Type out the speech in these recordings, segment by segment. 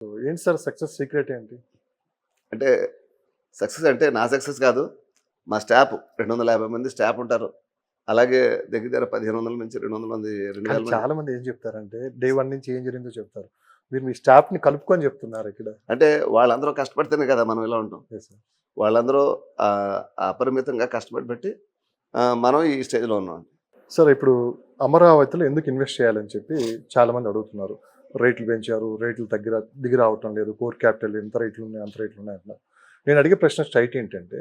So ఏంటి sir success secret ఏంటి? అంటే సక్సెస్ అంటే నా సక్సెస్ కాదు మా స్టాఫ్ రెండు వందల యాభై మంది స్టాఫ్ ఉంటారు. అలాగే దగ్గర దగ్గర పదిహేను వందల నుంచి రెండు వందల మంది రెండు వేల చాలా మంది ఏం చెప్తారంటే డే వన్ నుంచి ఏం జరిగిందో చెప్తారు. మీరు మీ స్టాఫ్ని కలుపుకొని చెప్తున్నారు ఇక్కడ. అంటే వాళ్ళందరూ కష్టపడితేనే కదా మనం ఇలా ఉంటాం. వాళ్ళందరూ అపరిమితంగా కష్టపడి పెట్టి ఆ, మనం ఈ స్టేజ్లో ఉన్నాం. సార్ ఇప్పుడు అమరావతిలో ఎందుకు ఇన్వెస్ట్ చేయాలని చెప్పి చాలా మంది అడుగుతున్నారు. రేట్లు పెంచారు రేట్లు తగ్గి దిగి రావటం లేదు కోర్ క్యాపిటల్ ఎంత రేట్లు ఉన్నాయి అంత రేట్లు ఉన్నాయి అట్లా నేను అడిగే ప్రశ్న స్ట్రైట్ ఏంటంటే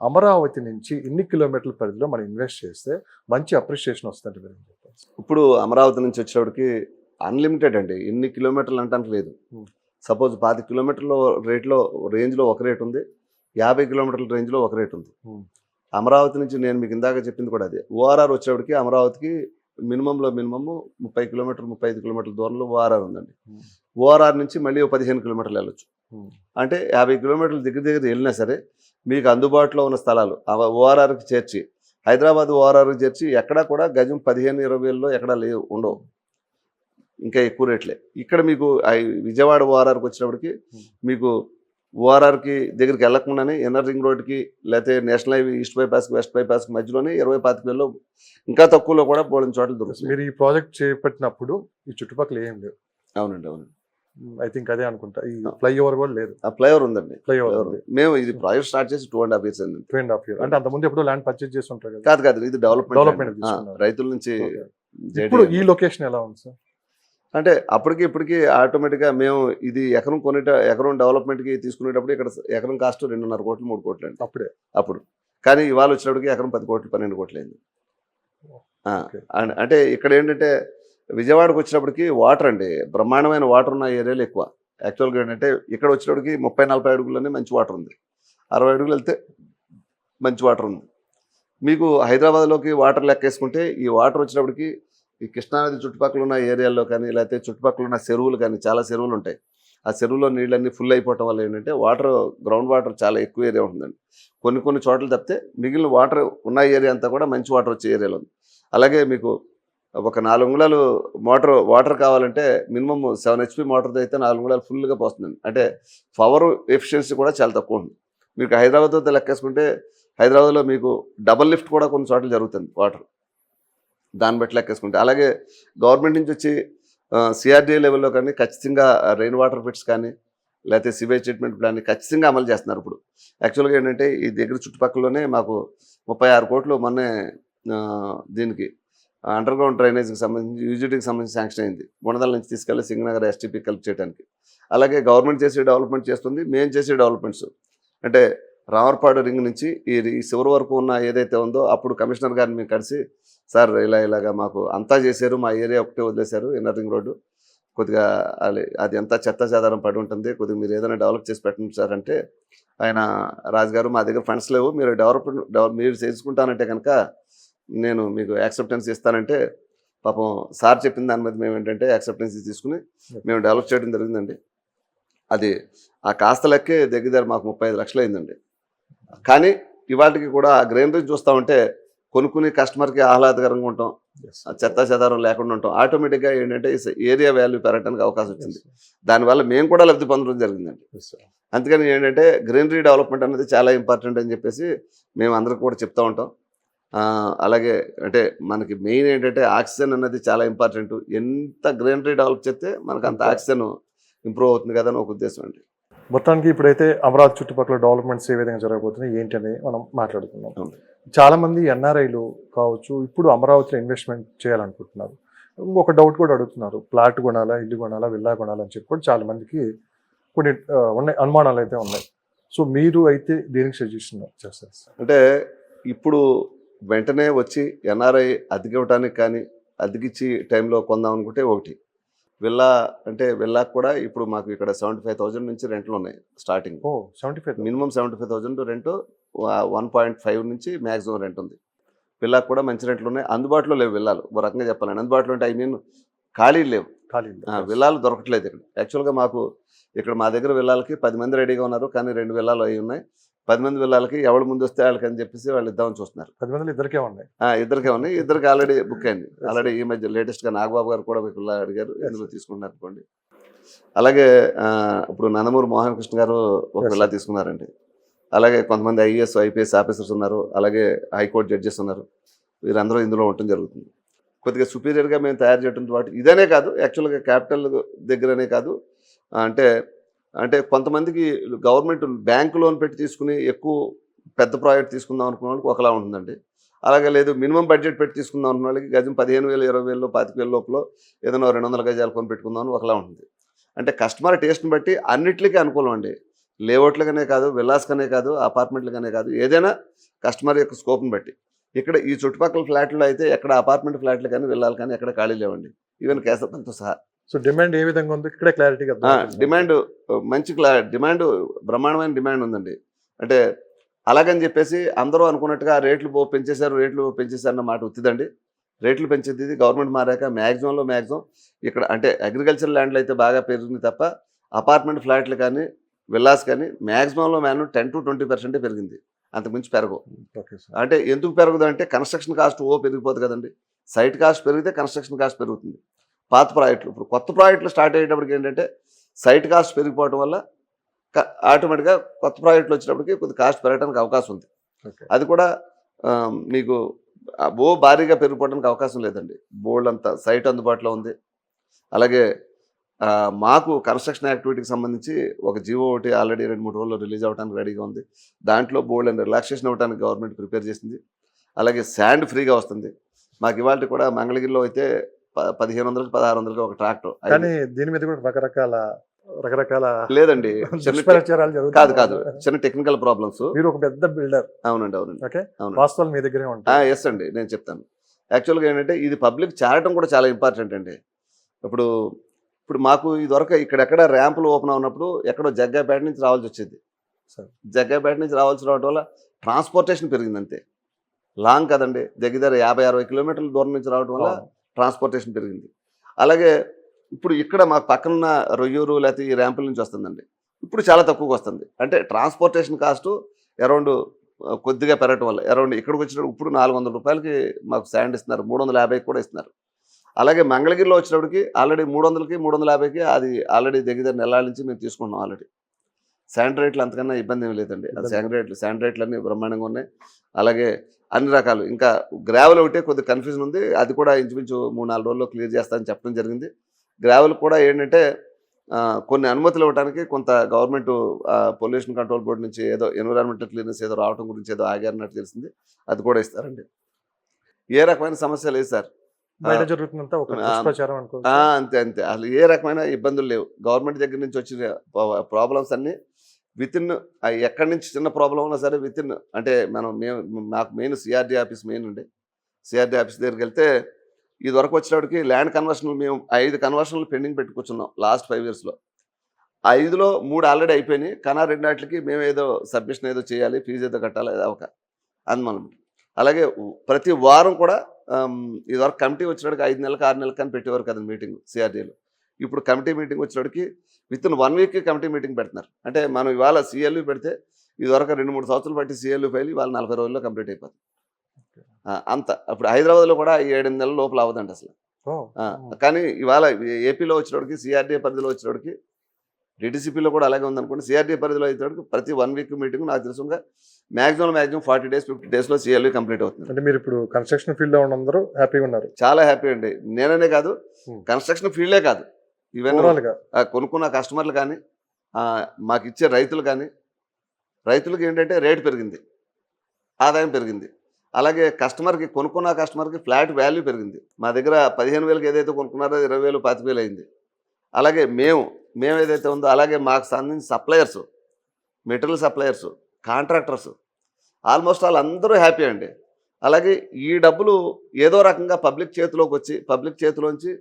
అమరావతి నుంచి ఎన్ని కిలోమీటర్ల పరిధిలో మనం ఇన్వెస్ట్ చేస్తే మంచి అప్రిషియేషన్ వస్తుంది మీరు ఇప్పుడు అమరావతి నుంచి వచ్చేటప్పటికి అన్లిమిటెడ్ అండి. ఎన్ని కిలోమీటర్లు అంటానికి లేదు. సపోజ్ పాతి కిలోమీటర్ల రేట్లో రేంజ్లో ఒక రేట్ ఉంది యాభై కిలోమీటర్ల రేంజ్లో ఒక రేట్ ఉంది. అమరావతి నుంచి నేను మీకు ఇందాక చెప్పింది కూడా అదే. ఓఆర్ఆర్ వచ్చేటప్పటికి అమరావతికి మినిమంలో మినిమమ్ ముప్పై కిలోమీటర్ ముప్పై ఐదు కిలోమీటర్ల దూరంలో ఓఆర్ఆర్ ఉందండి. ఓఆర్ఆర్ నుంచి మళ్ళీ పదిహేను కిలోమీటర్లు వెళ్ళొచ్చు. అంటే యాభై కిలోమీటర్ల దగ్గర దగ్గర వెళ్ళినా సరే మీకు అందుబాటులో ఉన్న స్థలాలు ఓఆర్ఆర్కి చేర్చి హైదరాబాద్ ఓఆర్ఆర్కి చేర్చి ఎక్కడా కూడా గజం పదిహేను ఇరవై వేలలో ఎక్కడా లేవు ఉండవు ఇంకా ఎక్కువ రేట్లే ఇక్కడ మీకు విజయవాడ ఓఆర్ఆర్కి వచ్చినప్పటికి మీకు ఓఆర్ఆర్కి దగ్గరికి వెళ్ళకుండానే ఎన్ఆర్ రింగ్ రోడ్కి లేకపోతే నేషనల్ హైవే ఈస్ట్ బైపాస్కి వెస్ట్ బైపాస్కి మధ్యలోనే ఇరవై పాతిక వేలలో ఇంకా తక్కువలో కూడా బోలని చోట్ల దొరుకుతుంది. మీరు ఈ ప్రాజెక్ట్ చేపట్టినప్పుడు ఈ చుట్టుపక్కల ఏం లేవు. అవునండి అవును. ఐ థింక్ అదే అనుకుంటా. ఈ ఫ్లైఓవర్ కూడా లేదు. ఆ ఫ్లైఓవర్ ఉందండి. ఫ్లైఓవర్ మేము ఇది ప్రాజెక్ట్ స్టార్ట్ చేసి టూ అండ్ హాఫ్ ఇయర్స్ అయింది టూ అండ్ హాఫ్ ఇయర్ అంటే అంతకుముందు ఎప్పుడో ల్యాండ్ పర్చేజ్ చేసి ఉంటారు కదా. కాదు కాదు ఇది డెవలప్మెంట్ అండి. ఆ, రైతుల నుంచి. ఇప్పుడు ఈ లొకేషన్ ఎలా ఉంది సార్ అంటే అప్పటికి ఇప్పటికి ఆటోమేటిక్గా మేము ఇది ఎకరం కొనేట ఎకరం డెవలప్మెంట్కి తీసుకునేటప్పుడు ఇక్కడ ఎకరం కాస్ట్ రెండున్నర కోట్లు మూడు కోట్లు అండి. అప్పుడే. అప్పుడు. కానీ ఇవాళ వచ్చినప్పటికి ఎకరం పది కోట్లు పన్నెండు కోట్లు అయింది అంటే ఇక్కడ ఏంటంటే విజయవాడకు వచ్చినప్పటికి వాటర్ అండి బ్రహ్మాండమైన వాటర్ ఉన్న ఏరియాలు ఎక్కువ. యాక్చువల్గా ఏంటంటే ఇక్కడ వచ్చినప్పటికి ముప్పై నలభై అడుగుల్లోనే మంచి వాటర్ ఉంది. అరవై అడుగులు వెళ్తే మంచి వాటర్ ఉంది. మీకు హైదరాబాద్లోకి వాటర్ లెక్కేసుకుంటే ఈ వాటర్ వచ్చినప్పటికి ఈ కృష్ణానది చుట్టుపక్కల ఉన్న ఏరియాల్లో కానీ లేకపోతే చుట్టుపక్కల ఉన్న చెరువులు కానీ చాలా చెరువులు ఉంటాయి. ఆ చెరువులో నీళ్ళన్నీ ఫుల్ అయిపోవటం వల్ల ఏంటంటే వాటర్ గ్రౌండ్ వాటర్ చాలా ఎక్కువ ఏరియా ఉంటుందండి. కొన్ని కొన్ని చోట్ల తప్పితే మిగిలిన వాటర్ ఉన్న ఏరియా అంతా కూడా మంచి వాటర్ వచ్చే ఏరియాలో ఉంది. అలాగే మీకు ఒక నాలుగు అంగుళాలు మోటార్ వాటర్ కావాలంటే మినిమం సెవెన్ హెచ్పి మోటార్తో అయితే నాలుగు అంగుళాలు ఫుల్గా పోస్తుందండి. అంటే పవర్ ఎఫిషియన్సీ కూడా చాలా తక్కువ ఉంది మీకు హైదరాబాద్తో లెక్కేసుకుంటే హైదరాబాద్లో మీకు డబల్ లిఫ్ట్ కూడా కొన్ని చోట్ల జరుగుతుంది వాటర్ దాన్ని బట్టి లెక్కేసుకుంటే. అలాగే గవర్నమెంట్ నుంచి వచ్చి సిఆర్డీఏ లెవెల్లో కానీ ఖచ్చితంగా రెయిన్ వాటర్ ఫిట్స్ కానీ లేకపోతే సివేజ్ ట్రీట్మెంట్ ప్లాన్ ఖచ్చితంగా అమలు చేస్తున్నారు ఇప్పుడు. యాక్చువల్గా ఏంటంటే ఈ దగ్గర చుట్టుపక్కలలోనే మాకు ముప్పై ఆరు కోట్లు మొన్నే దీనికి అండర్ గ్రౌండ్ డ్రైనేజ్కి సంబంధించి యూజిటీకి సంబంధించి శాంక్షన్ అయింది. గుణదల నుంచి తీసుకెళ్ళి సింగనగర్ ఎస్టీపీ కలిపి చేయడానికి. అలాగే గవర్నమెంట్ చేసే డెవలప్మెంట్ చేస్తుంది. మేము చేసే డెవలప్మెంట్స్ అంటే రామర్పాడు రింగ్ నుంచి ఈ చివరి వరకు ఉన్న ఏదైతే ఉందో అప్పుడు కమిషనర్ గారిని మేము కలిసి సార్ ఇలా ఇలాగా మాకు అంతా చేశారు మా ఏరియా ఒకటే వదిలేశారు ఇన్నర్ రింగ్ రోడ్డు. కొద్దిగా అది అది ఎంత చెత్త చెదారం పడి ఉంటుంది కొద్దిగా మీరు ఏదైనా డెవలప్ చేసి పెట్టండి సార్ అంటే ఆయన రాజుగారు మా దగ్గర ఫండ్స్ లేవు మీరు డెవలప్మెంట్ డెవలప్ మీరు చేసుకుంటానంటే కనుక నేను మీకు యాక్సెప్టెన్స్ ఇస్తానంటే పాపం సార్ చెప్పిన దాని మీద మేము ఏంటంటే యాక్సెప్టెన్స్ తీసుకుని మేము డెవలప్ చేయడం జరిగిందండి. అది ఆ కాస్త లెక్కే దగ్గర మాకు ముప్పై ఐదు లక్షలు అయిందండి. కానీ ఇవాటికి కూడా ఆ గ్రీనరీ చూస్తూ ఉంటే కొనుక్కుని కస్టమర్కి ఆహ్లాదకరంగా ఉంటాం. చెత్త చెదారం లేకుండా ఉంటాం. ఆటోమేటిక్గా ఏంటంటే ఏరియా వాల్యూ పెరగడానికి అవకాశం వచ్చింది. దానివల్ల మేము కూడా లబ్ధి పొందడం జరిగిందండి. అందుకని ఏంటంటే గ్రీనరీ డెవలప్మెంట్ అనేది చాలా ఇంపార్టెంట్ అని చెప్పేసి మేము అందరికి కూడా చెప్తూ ఉంటాం. అలాగే అంటే మనకి మెయిన్ ఏంటంటే ఆక్సిజన్ అనేది చాలా ఇంపార్టెంట్. ఎంత గ్రీనరీ డెవలప్ చేస్తే మనకు అంత ఆక్సిజన్ ఇంప్రూవ్ అవుతుంది కదా అని ఒక ఉద్దేశం అండి. మొత్తానికి ఇప్పుడైతే అమరావతి చుట్టుపక్కల డెవలప్మెంట్స్ ఏ విధంగా జరగబోతున్నాయి ఏంటని మనం మాట్లాడుకుందాం. అవును. చాలా మంది ఎన్ఆర్ఐలు కావచ్చు ఇప్పుడు అమరావతిలో ఇన్వెస్ట్మెంట్ చేయాలనుకుంటున్నారు. ఇంకొక డౌట్ కూడా అడుగుతున్నారు. ప్లాట్ కొనాలా ఇల్లు కొనాలా విల్లా కొనాలా అని చెప్పి కూడా చాలా మందికి కొన్ని ఉన్నాయి అనుమానాలు అయితే ఉన్నాయి. సో మీరు అయితే దేనికి సజెషన్ చేస్తారు? అంటే ఇప్పుడు వెంటనే వచ్చి ఎన్ఆర్ఐ అద్దెకివ్వటానికి కానీ అద్దెకిచ్చి టైంలో కొందాం అనుకుంటే ఒకటి. విల్లా అంటే విల్లాకు కూడా ఇప్పుడు మాకు ఇక్కడ సెవెంటీ ఫైవ్ థౌజండ్ నుంచి రెంట్లు ఉన్నాయి స్టార్టింగ్. ఓ seventy five minimum seventy five thousand rent one point five నుంచి మ్యాక్సిమం రెంట్ ఉంది. విల్లాకు కూడా మంచి రెంట్లు ఉన్నాయి. అందుబాటులో లేవు విల్లాలు ఒక రకంగా చెప్పాలండి అందుబాటులో అంటే ఐ మీన్ ఖాళీ లేవు. ఖాళీ విల్లాలు దొరకట్లేదు. ఇక్కడ యాక్చువల్గా మాకు ఇక్కడ మా దగ్గర విల్లాలకి పది మంది రెడీగా ఉన్నారు కానీ రెండు విల్లాలు అయి ఉన్నాయి. పది మంది విల్లాలకి ఎవరు ముందు వస్తే వాళ్ళకి అని చెప్పేసి వాళ్ళు ఇద్దామని చూస్తున్నారు. పది మందిలో ఇద్దరికే ఉన్నాయి. ఇద్దరికే ఉన్నాయి. ఇద్దరికి ఆల్రెడీ బుక్ అయింది. ఆల్రెడీ ఈ మధ్య లేటెస్ట్గా నాగబాబు గారు కూడా విల్లా అడిగారు. ఎందులో తీసుకుంటున్నారు అనుకోండి. అలాగే ఇప్పుడు నందమూరి మోహన్ కృష్ణ గారు ఒక విల్లా తీసుకున్నారండి. అలాగే కొంతమంది ఐఏఎస్ ఐపీఎస్ ఆఫీసర్స్ ఉన్నారు. అలాగే హైకోర్టు జడ్జెస్ ఉన్నారు. వీరందరూ ఇందులో ఉండటం జరుగుతుంది. కొద్దిగా సుపీరియర్గా మేము తయారు చేయడం వాటి ఇదనే కాదు యాక్చువల్గా క్యాపిటల్ దగ్గరనే కాదు. అంటే అంటే కొంతమందికి గవర్నమెంట్ బ్యాంకు లోన్ పెట్టి తీసుకుని ఎక్కువ పెద్ద ప్రాజెక్ట్ తీసుకుందాం అనుకున్న వాళ్ళకి ఒకలా ఉంటుందండి. అలాగే లేదు మినిమం బడ్జెట్ పెట్టి తీసుకుందాం అనుకున్న వాళ్ళకి గజం పదిహేను వేలు ఇరవై వేలు పాతిక వేల లోపల ఏదైనా రెండు వందల గజాలు కొని పెట్టుకుందాం అని ఒకలా ఉంటుంది. అంటే కస్టమర్ టేస్ట్ని బట్టి అన్నిటికీ అనుకూలం అండి. లేఅవుట్లుగానే కాదు విల్లాస్కనే కాదు అపార్ట్మెంట్లుగానే కాదు ఏదైనా కస్టమర్ యొక్క స్కోప్ని బట్టి. ఇక్కడ ఈ చుట్టుపక్కల ఫ్లాట్లు అయితే ఎక్కడ అపార్ట్మెంట్ ఫ్లాట్లు కానీ విల్లాలు కానీ ఎక్కడ ఖాళీ లేవండి. ఈవెన్ కేసపంతో సహా. సో డిమాండ్ ఏ విధంగా ఉంది ఇక్కడే క్లారిటీగా డిమాండ్ మంచి క్లా డిమాండ్ బ్రహ్మాండమైన డిమాండ్ ఉందండి. అంటే అలాగని చెప్పేసి అందరూ అనుకున్నట్టుగా రేట్లు పో పెంచేశారు రేట్లు పెంచేశారు అన్న మాట ఉత్తిదండి రేట్లు పెంచేది గవర్నమెంట్ మారాక మ్యాక్సిమంలో మ్యాక్సిమం ఇక్కడ అంటే అగ్రికల్చర్ ల్యాండ్లు అయితే బాగా పెరిగింది తప్ప అపార్ట్మెంట్ ఫ్లాట్లు కానీ విల్లాస్ కానీ మ్యాక్సిమంలో మ్యాను టెన్ టు ట్వంటీ పర్సెంటే పెరిగింది. అంతకుమించి పెరగవు. Okay sir. అంటే ఎందుకు పెరగదు అంటే కన్స్ట్రక్షన్ కాస్ట్ ఓ పెరిగిపోతుంది కదండి. సైట్ కాస్ట్ పెరిగితే కన్స్ట్రక్షన్ కాస్ట్ పెరుగుతుంది. పాత ప్రాజెక్టులు. ఇప్పుడు కొత్త ప్రాజెక్టులు స్టార్ట్ అయ్యేటప్పటికి ఏంటంటే సైట్ కాస్ట్ పెరిగిపోవడం వల్ల ఆటోమేటిక్గా కొత్త ప్రాజెక్టులు వచ్చినప్పటికి కొద్ది కాస్ట్ పెరగడానికి అవకాశం ఉంది. అది కూడా మీకు ఓ భారీగా పెరిగిపోవడానికి అవకాశం లేదండి. బోల్డ్ అంత సైట్ అందుబాటులో ఉంది. అలాగే మాకు కన్స్ట్రక్షన్ యాక్టివిటీకి సంబంధించి ఒక జీవో ఒకటి ఆల్రెడీ రెండు మూడు రోజుల్లో రిలీజ్ అవ్వడానికి రెడీగా ఉంది. దాంట్లో బోల్డ్ అండ్ రిలాక్సేషన్ అవ్వడానికి గవర్నమెంట్ ప్రిపేర్ చేసింది. అలాగే శాండ్ ఫ్రీగా వస్తుంది. మాకు ఇవాళ కూడా మంగళగిరిలో అయితే పదిహేను వందలకి పదహారు వందలకి ఒక ట్రాక్టర్. కానీ దీని మీద కూడా రకరకాల రకరకాల లేదండి కాదు కాదు. చిన్న టెక్నికల్ ప్రాబ్లమ్స్ మీరు ఒక పెద్ద బిల్డర్ అవునండి అవునండి. ఓకే. వాస్తవాలు మీ దగ్గరే ఉంటాయి. ఎస్ అండి నేను చెప్తాను. యాక్చువల్గా ఏంటంటే ఇది పబ్లిక్ చేరటం కూడా చాలా ఇంపార్టెంట్ అండి. ఇప్పుడు ఇప్పుడు మాకు ఇదివరకు ఇక్కడెక్కడ ర్యాంపులు ఓపెన్ అవునప్పుడు ఎక్కడో జగ్గాపేట నుంచి రావాల్సి వచ్చేది. సరే. జగ్గాపేట నుంచి రావాల్సి రావడం వల్ల ట్రాన్స్పోర్టేషన్ పెరిగింది అంతే లాంగ్ కదండి. దగ్గర దగ్గర యాభై అరవై కిలోమీటర్ల దూరం నుంచి రావడం వల్ల. ట్రాన్స్పోర్టేషన్ పెరిగింది. అలాగే ఇప్పుడు ఇక్కడ మాకు పక్కనున్న రొయ్యూరు లేకపోతే ఈ ర్యాంపుల నుంచి వస్తుందండి. ఇప్పుడు చాలా తక్కువగా వస్తుంది. అంటే ట్రాన్స్పోర్టేషన్ కాస్ట్ అరౌండ్ కొద్దిగా పెరగటం వల్ల అరౌండ్ ఇక్కడికి వచ్చినప్పుడు ఇప్పుడు నాలుగు వందల రూపాయలకి మాకు శాండ్ ఇస్తున్నారు. మూడు వందల యాభైకి కూడా ఇస్తున్నారు. అలాగే మంగళగిరిలో వచ్చినప్పటికి ఆల్రెడీ మూడు వందలకి మూడు వందల యాభైకి అది ఆల్రెడీ దగ్గర దగ్గర నెలల నుంచి మేము తీసుకుంటున్నాం ఆల్రెడీ. శాండ్ రేట్లు అంతకన్నా ఇబ్బంది ఏమి లేదండి. ఆ ఇబ్బంది. శాండ్ రేట్లు శాండ్ రేట్లు అన్నీ బ్రహ్మాండంగా ఉన్నాయి. అలాగే అన్ని రకాలు ఇంకా గ్రావెల్ ఒకటే కొద్ది కన్ఫ్యూజన్ ఉంది. అది కూడా ఇంచుమించు మూడు నాలుగు రోజుల్లో క్లియర్ చేస్తానని చెప్పడం జరిగింది. గ్రావెల్ కూడా ఏంటంటే కొన్ని అనుమతులు ఇవ్వడానికి కొంత గవర్నమెంట్ పొల్యూషన్ కంట్రోల్ బోర్డు నుంచి ఏదో ఎన్విరాన్మెంటల్ క్లీనెస్ ఏదో రావడం గురించి ఏదో ఆగారన్నట్టు తెలిసింది. అది కూడా ఇస్తారండి. ఏ రకమైన సమస్య లేదు సార్. అంతే అంతే. అసలు ఏ రకమైన ఇబ్బందులు లేవు. గవర్నమెంట్ దగ్గర నుంచి వచ్చిన ప్రాబ్లమ్స్ అన్నీ విత్ ఇన్ ఎక్కడి నుంచి చిన్న ప్రాబ్లం ఉన్నా సరే విత్ ఇన్ అంటే మనం మేము నాకు మెయిన్ సిఆర్డీ ఆఫీస్ మెయిన్ అండి సిఆర్డీ ఆఫీస్ దగ్గరికి వెళ్తే ఇది వరకు వచ్చేటప్పటికి ల్యాండ్ కన్వర్షన్లు మేము ఐదు కన్వర్షన్లు పెండింగ్ పెట్టుకొచ్చున్నాం లాస్ట్ ఫైవ్ ఇయర్స్లో ఐదులో మూడు ఆల్రెడీ అయిపోయినాయి. కానీ రెండు వాటికి మేము ఏదో సబ్మిషన్ ఏదో చేయాలి ఫీజు ఏదో కట్టాలి అది ఒక అందుమనం అలాగే ప్రతి వారం కూడా ఇది వరకు కమిటీ వచ్చినప్పటికి ఐదు నెలలకు ఆరు నెలలకు కానీ పెట్టేవారు కదా మీటింగ్ సిఆర్డీలో ఇప్పుడు కమిటీ మీటింగ్ వచ్చినప్పటికి within one week committee meeting పెడుతున్నారు. అంటే మనం ఇవాళ సిఎల్యూ పెడితే ఇదివరకు రెండు మూడు సంవత్సరాలు బట్టి సిఎల్యూ ఫైల్ ఇవాళ నలభై రోజుల్లో కంప్లీట్ అయిపోతుంది అంత. ఇప్పుడు హైదరాబాద్లో కూడా ఈ ఏడు నెలల లోపల అవ్వదండి అసలు. కానీ ఇవాళ ఏపీలో వచ్చినప్పటికి సిఆర్డీఏ పరిధిలో వచ్చినప్పటికి డిటిసిపిలో కూడా అలాగే ఉందనుకోండి. సిఆర్డీఏ పరిధిలో అయినప్పటికి ప్రతి వన్ వీక్ మీటింగ్ నాకు తెలుసుగా maximum maximum forty days fifty డేస్లో సిఎల్యూ కంప్లీట్ అవుతుంది. అంటే మీరు ఇప్పుడు కన్స్ట్రక్షన్ ఫీల్డ్లో ఉన్నందరూ హ్యాపీగా ఉన్నారు. చాలా హ్యాపీ అండి. నేననే కాదు. కన్స్ట్రక్షన్ ఫీల్డే కాదు. ఆ, కొనుక్కున్న కస్టమర్లు కానీ మాకు ఇచ్చే రైతులు కానీ రైతులకు ఏంటంటే రేటు పెరిగింది ఆదాయం పెరిగింది. అలాగే కస్టమర్కి కొనుక్కున్న కస్టమర్కి ఫ్లాట్ వాల్యూ పెరిగింది. మా దగ్గర పదిహేను వేలకు ఏదైతే కొనుక్కున్నారో ఇరవై వేలు పాతిక వేలు అయింది. అలాగే మేము మేము ఏదైతే ఉందో అలాగే మాకు సంబంధించిన suppliers material suppliers contractors almost all అందరూ హ్యాపీ అండి. అలాగే ఈ డబ్బులు ఏదో రకంగా పబ్లిక్ చేతిలోకి వచ్చి పబ్లిక్ చేతిలోంచి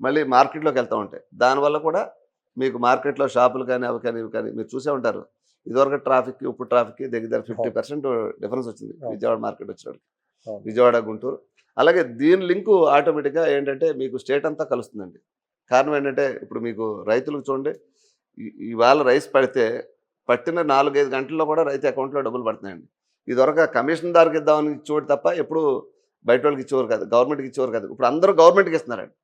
మళ్ళీ మార్కెట్లోకి వెళ్తూ ఉంటాయి. దానివల్ల కూడా మీకు మార్కెట్లో షాపులు కానీ అవి కానీ ఇవి కానీ మీరు చూసే ఉంటారు. ఇదివరకు ట్రాఫిక్ ఇప్పుడు ట్రాఫిక్ దగ్గర దగ్గర ఫిఫ్టీ పర్సెంట్ డిఫరెన్స్ వచ్చింది. విజయవాడ మార్కెట్ వచ్చినప్పుడు అవును. విజయవాడ గుంటూరు. అలాగే దీని లింకు ఆటోమేటిక్గా ఏంటంటే మీకు స్టేట్ అంతా కలుస్తుందండి. కారణం ఏంటంటే ఇప్పుడు మీకు రైతులకు చూడండి ఈ- ఇవాళ రైస్ పడితే పట్టిన నాలుగైదు గంటల్లో కూడా రైతు అకౌంట్లో డబ్బులు పడుతున్నాయండి. ఇదివరకు కమిషన్ దారికి ఇద్దామని ఇచ్చేవాడు తప్ప ఎప్పుడు బయట వాళ్ళకి ఇచ్చేవారు కాదు గవర్నమెంట్కి ఇచ్చేవారు కాదు. ఇప్పుడు అందరూ గవర్నమెంట్కి ఇస్తున్నారండి.